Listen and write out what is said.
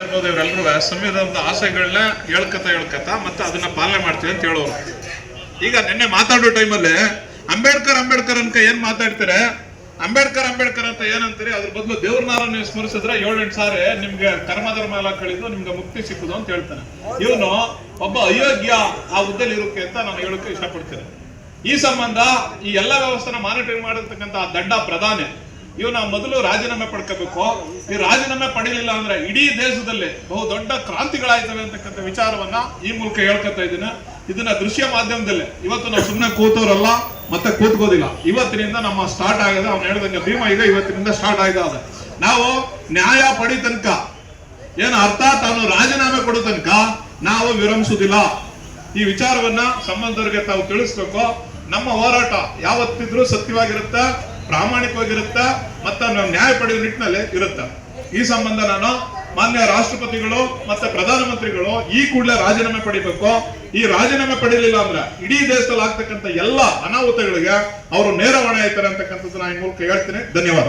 ಇವರೆಲ್ಲರೂ ಸಂವಿಧಾನದ ಆಸೆಗಳನ್ನ ಹೇಳ್ಕತ ಹೇಳ್ಕತ ಮತ್ತೆ ಅದನ್ನ ಪಾಲನೆ ಮಾಡ್ತೀವಿ ಅಂತ ಹೇಳೋರು. ಈಗ ನಿನ್ನೆ ಮಾತಾಡೋ ಟೈಮಲ್ಲಿ ಅಂಬೇಡ್ಕರ್ ಅಂಬೇಡ್ಕರ್ ಅನ್ಕ ಏನ್ ಮಾತಾಡ್ತಾರೆ? ಅಂಬೇಡ್ಕರ್ ಅಂಬೇಡ್ಕರ್ ಅಂತ ಏನಂತೀರಿ? ಅದ್ರ ಬದಲು ದೇವ್ರನಾರ ನೀವು ಸ್ಮರಿಸಿದ್ರೆ ಏಳೆಂಟು ಸಾರಿ ನಿಮ್ಗೆ ಕರ್ಮಧರ್ಮ ಎಲ್ಲ ಕಳಿದು ನಿಮ್ಗೆ ಮುಕ್ತಿ ಸಿಕ್ಕುದು ಅಂತ ಹೇಳ್ತಾನೆ ಇವನು ಒಬ್ಬ ಅಯೋಗ್ಯ ಆ ಹುದ್ದೆಲಿ ಇರುತ್ತೆ ಅಂತ ನಾನು ಹೇಳೋಕೆ ಇಷ್ಟಪಡ್ತೇನೆ. ಈ ಸಂಬಂಧ ಈ ಎಲ್ಲ ವ್ಯವಸ್ಥೆನ ಮಾನಿಟರಿಂಗ್ ಮಾಡಿರ್ತಕ್ಕಂಥ ಆ ದಡ್ಡ ಪ್ರಧಾನಿ ಇವನ ಮೊದಲು ರಾಜೀನಾಮೆ ಪಡ್ಕೋಬೇಕು. ಈ ರಾಜೀನಾಮೆ ಪಡೀಲಿಲ್ಲ ಅಂದ್ರೆ ಇಡೀ ದೇಶದಲ್ಲಿ ಬಹು ದೊಡ್ಡ ಕ್ರಾಂತಿಗಳಾಯ್ತವೆ ಅಂತಕ್ಕಂಥ ವಿಚಾರವನ್ನ ಈ ಮೂಲಕ ಹೇಳ್ಕೊತಾ ಇದ್ದೀನಿ. ಇದನ್ನ ದೃಶ್ಯ ಮಾಧ್ಯಮದಲ್ಲಿ ಇವತ್ತು ನಾವು ಸುಮ್ಮನೆ ಕೂತವ್ರಲ್ಲ, ಮತ್ತೆ ಕೂತ್ಕೋದಿಲ್ಲ. ಇವತ್ತಿನಿಂದ ನಮ್ಮ ಸ್ಟಾರ್ಟ್ ಆಗಿದೆ. ಅವ್ನು ಹೇಳ್ದಂಗೆ ಭೀಮ ಈಗ ಇವತ್ತಿನಿಂದ ಸ್ಟಾರ್ಟ್ ಆಗಿದೆ ನಾವು ನ್ಯಾಯ ಪಡಿ ತನಕ, ಏನು ಅರ್ಥ ತಾನು ರಾಜೀನಾಮೆ ಕೊಡೋ ತನಕ ನಾವು ವಿರಮಿಸುವುದಿಲ್ಲ ಈ ವಿಚಾರವನ್ನ ಸಂಬಂಧವರಿಗೆ ತಾವು ತಿಳಿಸ್ಬೇಕು. ನಮ್ಮ ಹೋರಾಟ ಯಾವತ್ತಿದ್ರೂ ಸತ್ಯವಾಗಿರುತ್ತೆ. ಪ್ರಾಮಾಣಿಕವಾಗಿರುತ್ತೆ ಮತ್ತ ನಾವು ನ್ಯಾಯ ಪಡೆಯುವ ನಿಟ್ಟಿನಲ್ಲಿ ಇರುತ್ತೆ. ಈ ಸಂಬಂಧ ನಾನು ಮಾನ್ಯ ರಾಷ್ಟ್ರಪತಿಗಳು ಮತ್ತೆ ಪ್ರಧಾನಮಂತ್ರಿಗಳು ಈ ಕೂಡಲೇ ರಾಜೀನಾಮೆ ಪಡಿಬೇಕು. ಈ ರಾಜೀನಾಮೆ ಪಡಿಲಿಲ್ಲ ಅಂದ್ರೆ ಇಡೀ ದೇಶದಲ್ಲಿ ಆಗ್ತಕ್ಕಂಥ ಎಲ್ಲ ಅನಾಹುತಗಳಿಗೆ ಅವರು ನೇರ ಹೊಣೆ ಆಯ್ತಾರೆ ಅಂತಕ್ಕಂಥದ್ದು ನಾನು ಈ ಮೂಲಕ ಹೇಳ್ತೀನಿ. ಧನ್ಯವಾದ.